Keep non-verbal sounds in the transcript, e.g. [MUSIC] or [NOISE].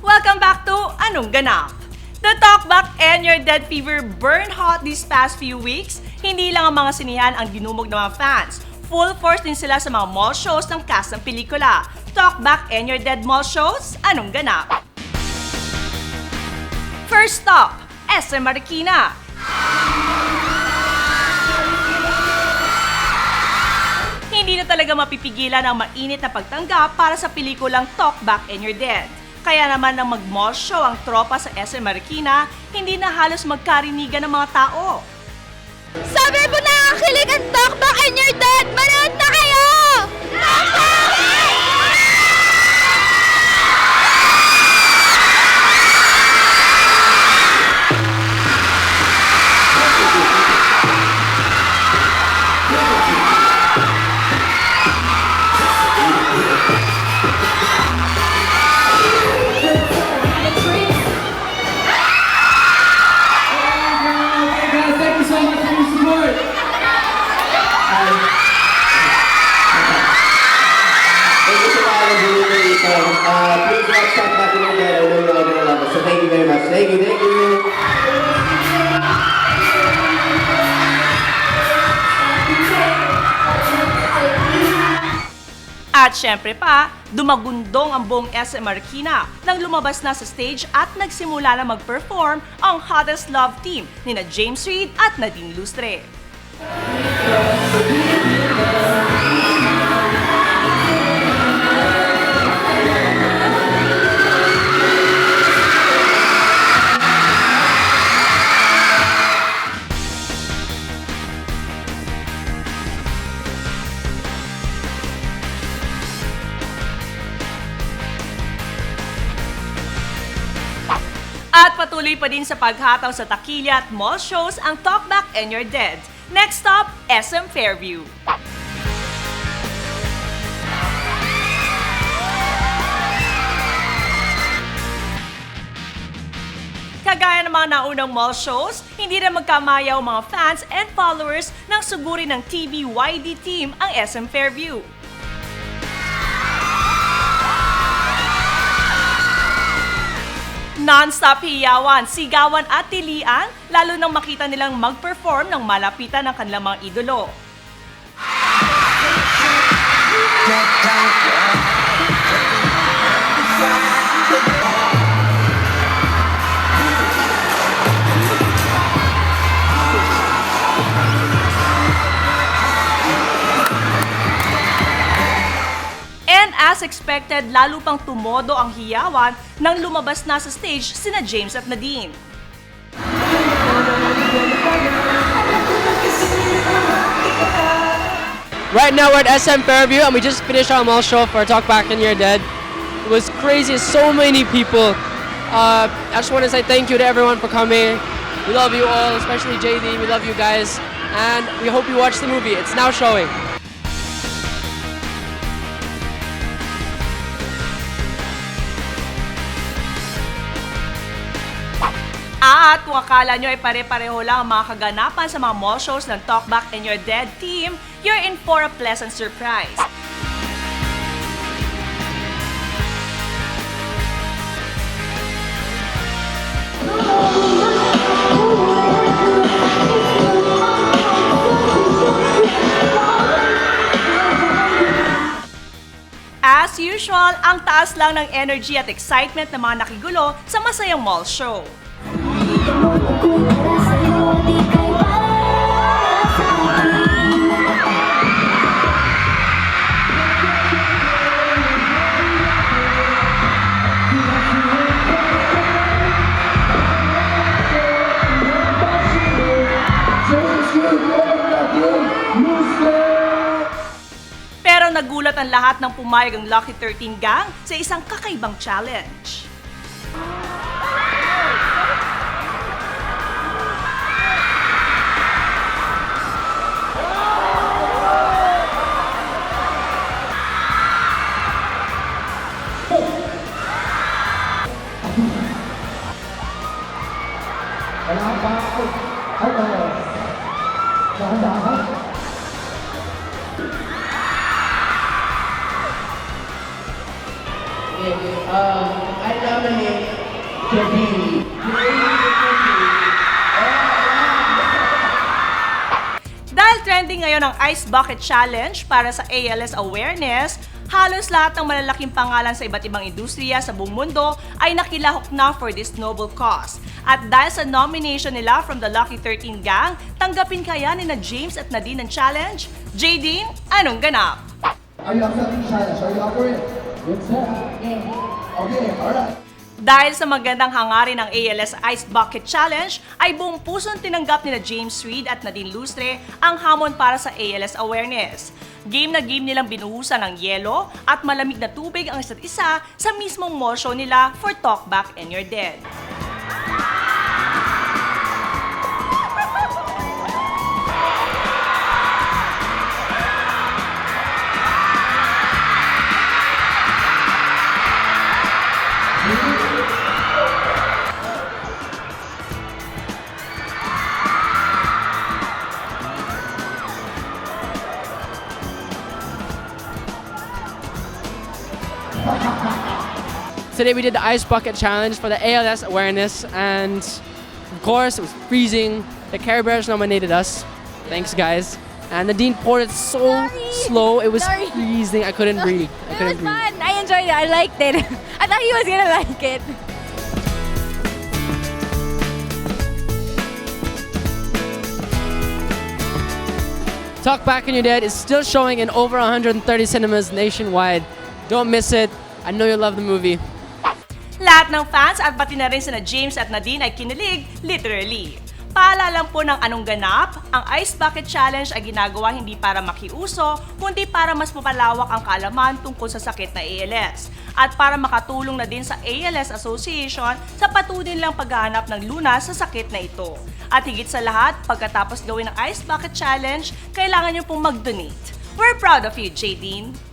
Welcome back to Anong Ganap? The Talkback and Your Dead Fever burn hot these past few weeks. Hindi lang ang mga sinihan ang dinumog ng mga fans. Full force din sila sa mga mall shows ng cast ng pelikula. Talkback and Your Dead Mall Shows, Anong Ganap? First stop, SM Marikina. Talaga mapipigilan ang mainit na pagtanggap para sa pelikulang Talk Back and You're Dead. Kaya naman nang mag-mall show ang tropa sa SM Marikina, hindi na halos magkarinigan ng mga tao. Sabi At syempre pa, dumagundong ang buong SM Marikina nang lumabas na sa stage at nagsimula na mag-perform ang hottest love team ni na James Reid at Nadine Lustre. At patuloy pa din sa paghataw sa takilya at mall shows ang Talkback and You're Dead. Next stop, SM Fairview. Kagaya ng mga naunang mall shows, hindi na magkamayaw mga fans and followers ng suguri ng TVYD team ang SM Fairview. Non-stop hiyawan, sigawan at tilian, lalo nang makita nilang mag-perform ng malapitan ng kanilang mga idolo. As expected, lalo pang tumodo ang hiyawan nang lumabas na sa stage sina James at Nadine. Right now we're at SM Fairview and we just finished our mall show for Talk Back and You're Dead. It was crazy, so many people. Uh, I just want to say thank you to everyone for coming. We love you all, especially JD. We love you guys. And we hope you watch the movie. It's now showing. At kung akala nyo ay pare-pareho lang ang mga kaganapan sa mga mall shows ng Talkback and Your Dead team, you're in for a pleasant surprise. As usual, ang taas lang ng energy at excitement ng mga nakigulo sa masayang mall show. Nagulat ang lahat ng pumayag ang Lucky 13 Gang sa isang kakaibang challenge. áo ba áo ba và không Okay, uh, I nominate Kevin. Dahil trending ngayon ang Ice Bucket Challenge para sa ALS Awareness, halos lahat ng malalaking pangalan sa iba't ibang industriya sa buong mundo ay nakilahok na for this noble cause. At dahil sa nomination nila from the Lucky 13 Gang, tanggapin kaya ni na James at Nadine ang challenge? Jadine, anong ganap? Are you accepting challenge? Are you up for it? Yes, sir. Okay, alright. Dahil sa magandang hangarin ng ALS Ice Bucket Challenge, ay buong pusong tinanggap ni na James Reed at Nadine Lustre ang hamon para sa ALS awareness. Game na game nilang binuhusan ng yelo at malamig na tubig ang isa't isa sa mismong show nila for Talk Back and You're Dead. Today we did the ice bucket challenge for the ALS awareness, and of course it was freezing. The Care Bears nominated us. Thanks, guys. And the dean poured it so Sorry. slow, it was Sorry. freezing. I couldn't breathe. I It couldn't was breathe. fun. I enjoyed it. I liked it. [LAUGHS] I thought he was gonna like it. Talk Back in Your Dead is still showing in over 130 cinemas nationwide. Don't miss it. I know you'll love the movie. Lahat ng fans at pati na rin sina James at Nadine ay kinilig, literally. Paalala po ng anong ganap, ang Ice Bucket Challenge ay ginagawa hindi para makiuso, kundi para mas mapalawak ang kaalaman tungkol sa sakit na ALS. At para makatulong na din sa ALS Association sa patuloy nilang paghahanap ng lunas sa sakit na ito. At higit sa lahat, pagkatapos gawin ng Ice Bucket Challenge, kailangan niyo pong mag-donate. We're proud of you, Jadine!